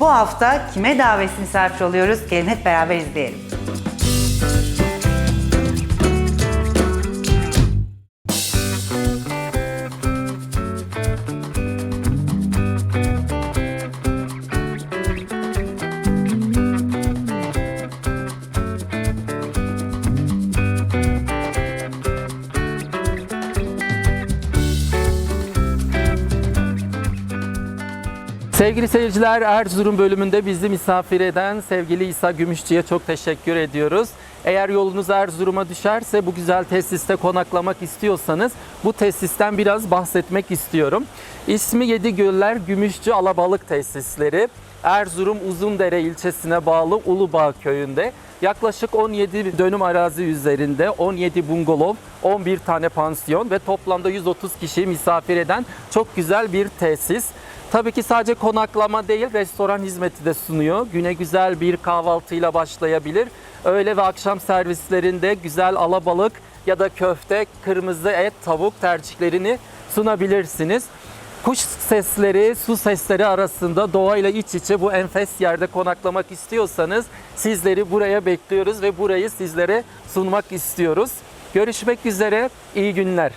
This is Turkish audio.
Bu hafta kime davet misafir oluyoruz? Gelin hep beraber izleyelim. Sevgili seyirciler Erzurum bölümünde bizi misafir eden sevgili İsa Gümüşçü'ye çok teşekkür ediyoruz. Eğer yolunuz Erzurum'a düşerse bu güzel tesiste konaklamak istiyorsanız bu tesisten biraz bahsetmek istiyorum. İsmi Yedi Göller Gümüşçü Alabalık Tesisleri. Erzurum Uzundere ilçesine bağlı Ulubağ köyünde yaklaşık 17 dönüm arazi üzerinde 17 bungalov, 11 tane pansiyon ve toplamda 130 kişiyi misafir eden çok güzel bir tesis. Tabii ki sadece konaklama değil, restoran hizmeti de sunuyor. Güne güzel bir kahvaltıyla başlayabilir. Öğle ve akşam servislerinde güzel alabalık ya da köfte, kırmızı et, tavuk tercihlerini sunabilirsiniz. Kuş sesleri, su sesleri arasında doğayla iç içe bu enfes yerde konaklamak istiyorsanız sizleri buraya bekliyoruz ve burayı sizlere sunmak istiyoruz. Görüşmek üzere, iyi günler.